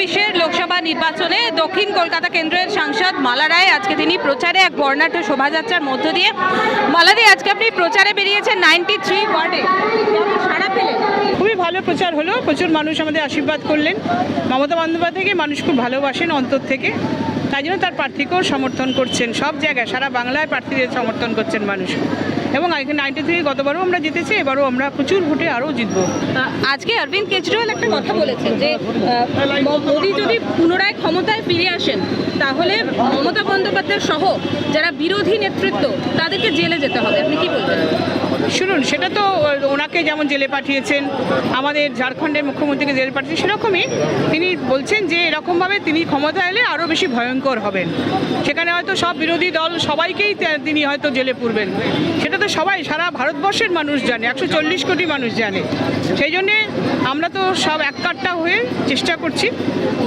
চব্বিশের লোকসভা নির্বাচনে দক্ষিণ কলকাতা কেন্দ্রের সাংসদ মালা রায়, আজকে তিনি প্রচারে এক বর্ণাঢ্য শোভাযাত্রার মধ্য দিয়ে। মালারি আজকে আপনি প্রচারে বেরিয়েছেন নাইনটি থ্রি ওয়ার্ডে সারা পেলেন? খুবই ভালো প্রচার হলো। প্রচুর মানুষ আমাদের আশীর্বাদ করলেন। মমতা বন্দ্যোপাধ্যায়কে মানুষ খুব ভালোবাসেন অন্তর থেকে। তাই জন্য তার প্রার্থীকেও সমর্থন করছেন সব জায়গায়, সারা বাংলায় প্রার্থীদের সমর্থন করছেন মানুষ। এবং নাইনটি থ্রি গতবারও আমরা জিতেছি, এবারও আমরা প্রচুর ভোটে আরও জিতবো। আজকে অরবিন্দ কেজরিওয়াল একটা কথা বলেছেন যে মোদী যদি পুনরায় ক্ষমতায় ফিরে আসেন, তাহলে মমতা বন্দ্যোপাধ্যায় সহ যারা বিরোধী নেতৃত্ব, তাদেরকে জেলে যেতে হবে। আপনি কি বলবেন? শুনুন, সেটা তো ওনাকে যেমন জেলে পাঠিয়েছেন, আমাদের ঝাড়খণ্ডের মুখ্যমন্ত্রীকে জেলে পাঠিয়েছেন, সেরকমই তিনি বলছেন যে এরকমভাবে তিনি ক্ষমতা এলে আরও বেশি ভয়ঙ্কর হবেন। সেখানে হয়তো সব বিরোধী দল সবাইকেই তিনি হয়তো জেলে পুরবেন। সেটা তো সবাই, সারা ভারতবর্ষের মানুষ জানে, একশো চল্লিশ কোটি মানুষ জানে। সেই জন্যে আমরা তো সব এককাট্টা হয়ে চেষ্টা করছি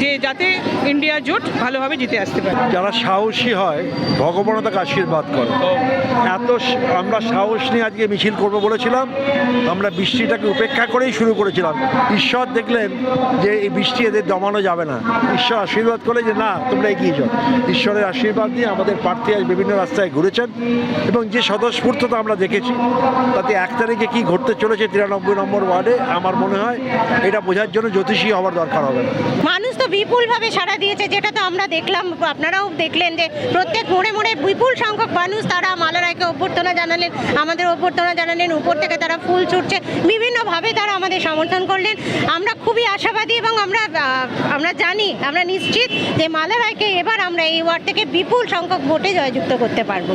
যে যাতে ইন্ডিয়া জোট ভালোভাবে জিতে আসতে পারে। যারা সাহসী হয়, ভগবানও তাকে আশীর্বাদ করে। এত আমরা সাহস নিয়ে আজকে মিছিল করব বলেছিলাম, আমরা বৃষ্টিটাকে উপেক্ষা করেই শুরু করেছিলাম। ঈশ্বর দেখলেন যে এই বৃষ্টি এদের দমানো যাবে না। ঈশ্বর আশীর্বাদ করলে যে, না, তোমরা এগিয়ে যাও। ঈশ্বরের আশীর্বাদ নিয়ে আমাদের প্রার্থী আজ বিভিন্ন রাস্তায় ঘুরেছেন এবং যে স্বতঃস্ফূর্ততা আমরা দেখেছি, তাতে এক তারিখে কী ঘটতে চলেছে তিরানব্বই নম্বর ওয়ার্ডে, আমার মনে হয় এটা বোঝার জন্য জ্যোতিষী হওয়ার দরকার হবে মানুষ তো বিপুলভাবে সাড়া দিয়েছে, যেটা তো আমরা দেখলাম, আপনারাও দেখলেন যে প্রত্যেক মোড়ে মোড়ে বিপুল সংখ্যক মানুষ তারা মালারায়কে অভ্যর্থনা জানালেন, আমাদের অভ্যর্থনা জানালেন, উপর থেকে তারা ফুল ছুটছে, বিভিন্নভাবে তারা আমাদের সমর্থন করলেন। আমরা খুবই আশাবাদী এবং আমরা আমরা জানি, আমরা নিশ্চিত যে মালারায়কে এবার আমরা এই ওয়ার্ড থেকে বিপুল সংখ্যক ভোটে জয়যুক্ত করতে পারব।